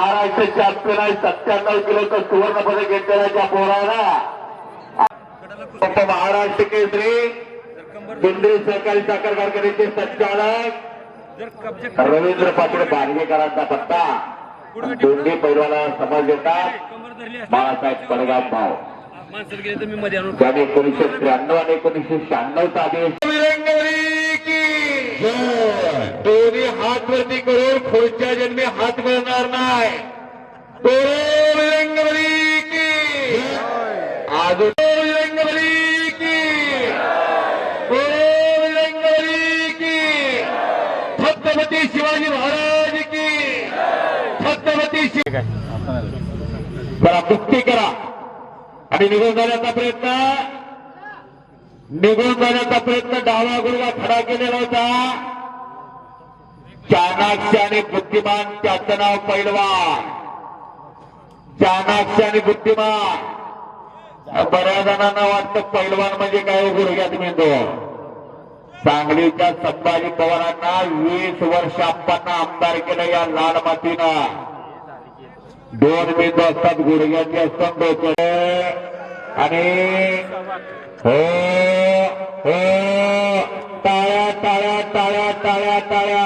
Maharashtra champion आहे सत्त्याण्णव किलोचं सुवर्ण पदक घेतलेला त्या पोराला महाराष्ट्र केसरी केंद्रीय सहकारी साखर कारखान्याचे संचालक रवींद्र पाटील बांधगेकरांचा पत्ता. दोन्ही पैलवाला समज देतात. बाळासाहेब पडगाव भाव त्याने एकोणीसशे त्र्याण्णव आणि एकोणीसशे शहाण्णवचा आदेश दोन्ही हात वरती करून पुढच्या जन्मी हात मिळणार नाही. विरंगवली की. अजून विरंगवली की. विरंगवली की. छत्रपती शिवाजी महाराज की. छत्रपती शिव करा कुस्ती करा. आणि निघून जाण्याचा प्रयत्न. निघून जाण्याचा प्रयत्न डावा गुडगा खडा केलेला होता. चाणाक्ष आणि बुद्धिमान त्याचं नाव पैलवान. चाणाक्ष आणि बुद्धिमान. बऱ्याच जणांना वाटतं पैलवान म्हणजे काय हो गुडघ्यात मेंदू. सांगलीच्या संभाजी पवारांना वीस वर्ष आप्पांना आमदार केलं या लाल मातीनं. दोन मेंदू असतात गुडघ्याचे असतात डोके आणि हो हो. टाळ्या टाळ्या टाळ्या टाळ्या